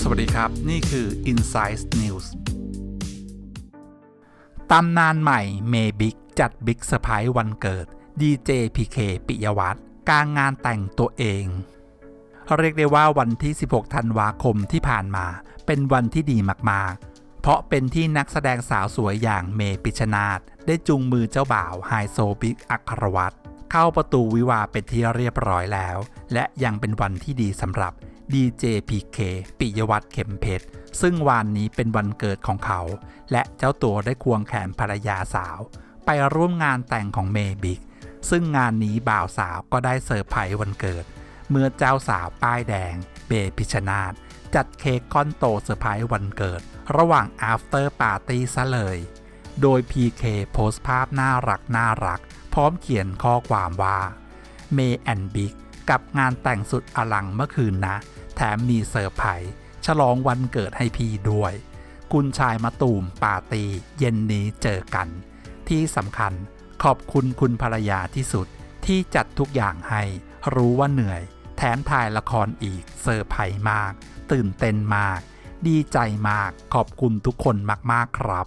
สวัสดีครับ นี่คือ Insight News ตำนานใหม่เมบิกจัดบิ๊กเซอร์ไพรส์วันเกิดดีเจพีเคปิยวัฒน์กลางงานแต่งตัวเอง เรียกได้ว่าวันที่ 16 ธันวาคมที่ผ่านมา เป็นวันที่ดีมาก ๆ เพราะเป็นที่นักแสดงสาวสวยอย่างเมปิชนาตได้จูงมือเจ้าบ่าวไฮโซบิ๊กอัครวัตร เข้าประตูวิวาเป็นที่เรียบร้อยแล้ว และยังเป็นวันที่ดีสำหรับดีเจพีเคปิยวัฒน์เข็มเพชร ซึ่งวันนี้เป็นวันเกิดของเขา และเจ้าตัวได้ควงแขนภรรยาสาว ไปร่วมงานแต่งของเมบิก ซึ่งงานนี้บ่าวสาวก็ได้เซอร์ไพรส์วันเกิด เมื่อเจ้าสาวป้ายแดง เบพิชนาตจัดเค้กก้อนโตเซอร์ไพรส์วันเกิด ระหว่าง after party ซะเลย โดย PK โพสต์ภาพน่ารักน่ารัก พร้อมเขียนข้อความว่าเมแอนบิกกับงานแต่งสุดอลังเมื่อคืนนะ แถมมีเซอร์ไพรส์ฉลองวันเกิดให้พี่ด้วย คุณชายมาตูมปาร์ตี้เย็นนี้เจอกัน ที่สำคัญขอบคุณคุณภรรยาที่สุดที่จัดทุกอย่างให้ รู้ว่าเหนื่อย แถมถ่ายละครอีกเซอร์ไพรส์มาก ตื่นเต้นมาก ดีใจมากขอบคุณทุกคนมากๆครับ